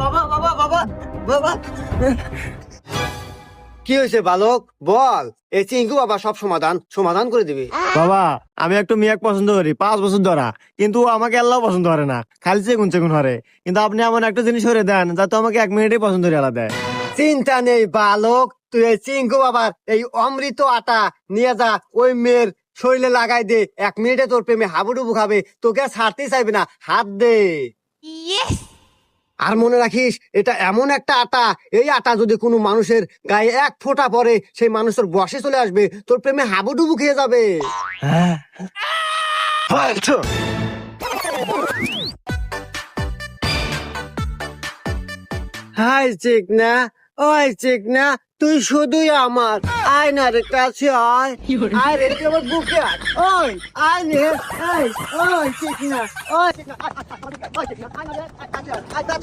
বাবা বাবা বাবা বাবা। কি হয়েছে বালক? বল। এই চিঙ্কু বাবা সব সমাধান সমাধান করে দিবে। বাবা আমি একটু মেয়ে পছন্দ করি পাঁচ বছর ধরা। কিন্তু আমাকে আল্লাহ পছন্দ করে না খালি চেগুন চেগুন হরে কিন্তু আপনি এমন একটা জিনিস করে দেন যাতে আমাকে এক মিনিটে পছন্দ করে আলাদা দেয়। চিন্তা নেই বালক তুই এই চিঙ্কু বাবার এই অমৃত আটা নিয়ে যা ওই মেয়ের শরীরে লাগাই দে। এক মিনিটে তোর প্রেমে হাবুডুবু খাবে তোকে ছাড়তেই চাইবে না। হাত দে। আর মনে রাখিস এটা এমন একটা আটা এই আটা যদি কোনো মানুষের গায়ে এক ফোঁটা পরে সেই মানুষের বসে চলে আসবে তোর প্রেমে হাবুডুবু খেয়ে যাবে হাই চিকনা ওই চিকনা তুই শুধুই আমার আয়নার কাছে আয় আয় রে আমার বুকে আয় ওই আয় রে ওই ওই চিকনা ওই চিকনা আয়, আয়, আয়, আয় না রে, আয়, আয়, আয়, আয়, কাছে